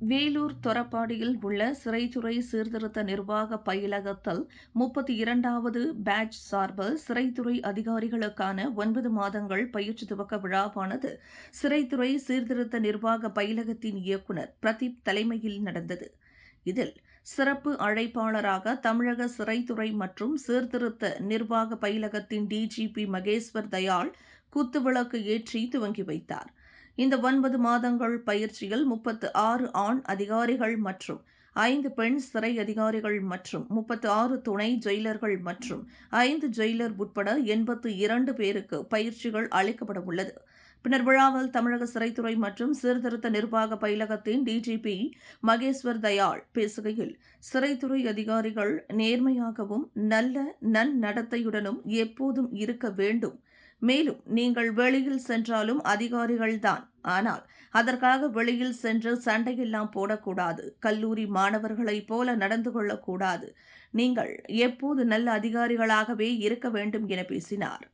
வேலூர் தொரப்பாடியில் உள்ள சிறைத்துறை சீர்திருத்த நிர்வாக பயிலகத்தில் முப்பத்தி இரண்டாவது பேட்ச் சார்பில் சிறைத்துறை அதிகாரிகளுக்கான ஒன்பது மாதங்கள் பயிற்சி துவக்க விழாவானது. சிறைத்துறை சீர்திருத்த நிர்வாக பயிலகத்தின் இயக்குநர் பிரதீப் தலைமையில் நடந்தது. இதில் சிறப்பு அழைப்பாளராக தமிழக சிறைத்துறை மற்றும் சீர்திருத்த நிர்வாக பயிலகத்தின் டிஜிபி மகேஸ்வர் தயாள் குத்துவிளக்கு ஏற்றி துவங்கி வைத்தார். இந்த ஒன்பது மாதங்கள் பயிற்சியில் முப்பத்து ஆறு ஆண் அதிகாரிகள் மற்றும் ஐந்து பெண் சிறை அதிகாரிகள் மற்றும் முப்பத்து ஆறு துணை ஜெயிலர்கள் மற்றும் ஐந்து ஜெயிலர் உட்பட எண்பத்து இரண்டு பேருக்கு பயிற்சிகள் அளிக்கப்பட உள்ளது. பின்னர் விழாவில் தமிழக சிறைத்துறை மற்றும் சீர்திருத்த நிர்வாக பயிலகத்தின் டிஜிபி மகேஸ்வர் தயாள் பேசுகையில் சிறைத்துறை அதிகாரிகள் நேர்மையாகவும் நல்ல நன்னடத்தையுடனும் எப்போதும் இருக்க வேண்டும். மேலும் நீங்கள் வெளியில் சென்றாலும் அதிகாரிகள்தான். ஆனால் அதற்காக வெளியில் சென்று சண்டையெல்லாம் போடக்கூடாது. கல்லூரி மாணவர்களைப் போல நடந்து கொள்ளக்கூடாது. நீங்கள் எப்போது நல்ல அதிகாரிகளாகவே இருக்க வேண்டும் என பேசினார்.